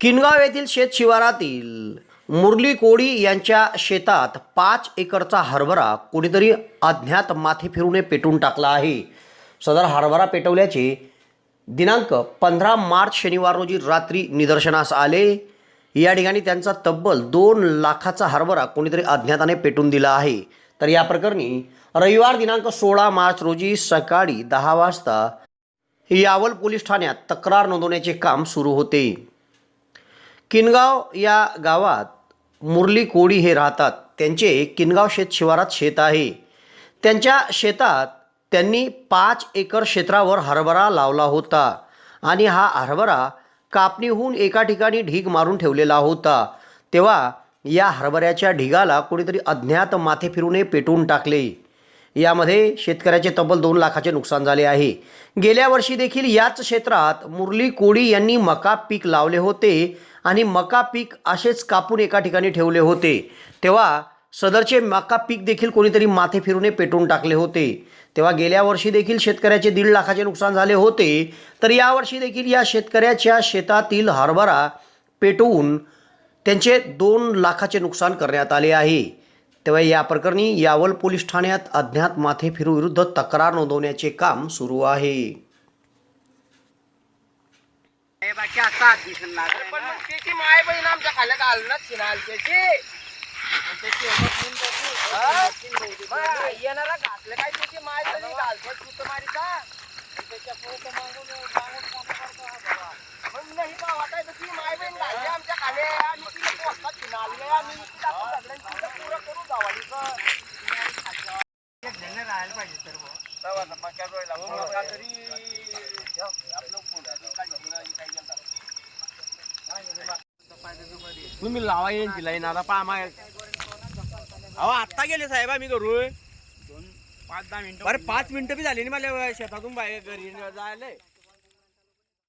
किनगाव येथील शेत शिवारातील मुरली कोळी यांच्या शेतात पाच एकरचा हरभरा कोणीतरी अज्ञात माथे फिरूने पेटून टाकला आहे. सदर हरभरा पेटवल्याचे दिनांक पंधरा मार्च शनिवार रोजी रात्री निदर्शनास आले. या ठिकाणी त्यांचा तब्बल दोन लाखाचा हरभरा कोणीतरी अज्ञाताने पेटून दिला आहे. तर या प्रकरणी रविवार दिनांक सोळा मार्च रोजी सकाळी दहा वाजता यावल पोलीस ठाण्यात तक्रार नोंदवण्याचे काम सुरू होते. किनगाव या गावात मुरली कोळी हे राहतात. त्यांचे किनगाव शेत शिवारात शेत आहे. त्यांच्या शेतात त्यांनी पाच एकर क्षेत्रावर हरभरा लावला होता आणि हा हरभरा कापणीहून एका ठिकाणी ढीग मारून ठेवलेला होता. तेव्हा या हरभऱ्याच्या ढिगाला कोणीतरी अज्ञात माथे फिरूने पेटवून टाकले. यामध्ये शेतकऱ्याचे तब्बल दोन लाखाचे नुकसान झाले आहे. गेल्या वर्षी देखील याच क्षेत्रात मुरली कोळी यांनी मका पीक लावले होते. आणि मका पीक असेच कापून एका ठिकाणी ठेवले होते. तेव्हा सदरचे मका पीक देखील कोणीतरी माथे फिरूने पेटवून टाकले होते. तेव्हा गेल्या वर्षी देखील शेतकऱ्याचे दीड लाखाचे नुकसान झाले होते. तर यावर्षी देखील या शेतकऱ्याच्या शेतातील हरभरा पेटवून त्यांचे दोन लाखाचे नुकसान करण्यात आले आहे. तेव्हा या प्रकरणी यावल पोलीस ठाण्यात अज्ञात माथेफिरूविरुद्ध विरुद्ध तक्रार नोंदवण्याचे काम सुरू आहे. हे बाकी आता दिसून लागलं पण ना. मग त्याची माय बहीण आमच्या खाल्या घालणार शिनाल त्याची. मग येणारा घातलं काय त्याची माय तरी घालतो तू हा बाबा. मग नाही वाटायचं ती माय बहीण घालली आमच्या खाले आम्ही तिला पोस्टात आम्ही सगळ्यांनी तिला पुरं करू गावाडीचं घेणं राहायला पाहिजे तर बुवा. तुम्ही लावा यांची लाईन. आता पा माय अहो आत्ता गेले साहेब आम्ही करू पाच दहा मिनिटं अरे पाच मिनिटं बी झाली नाही मला शेतातून बाहेर घरी जायला.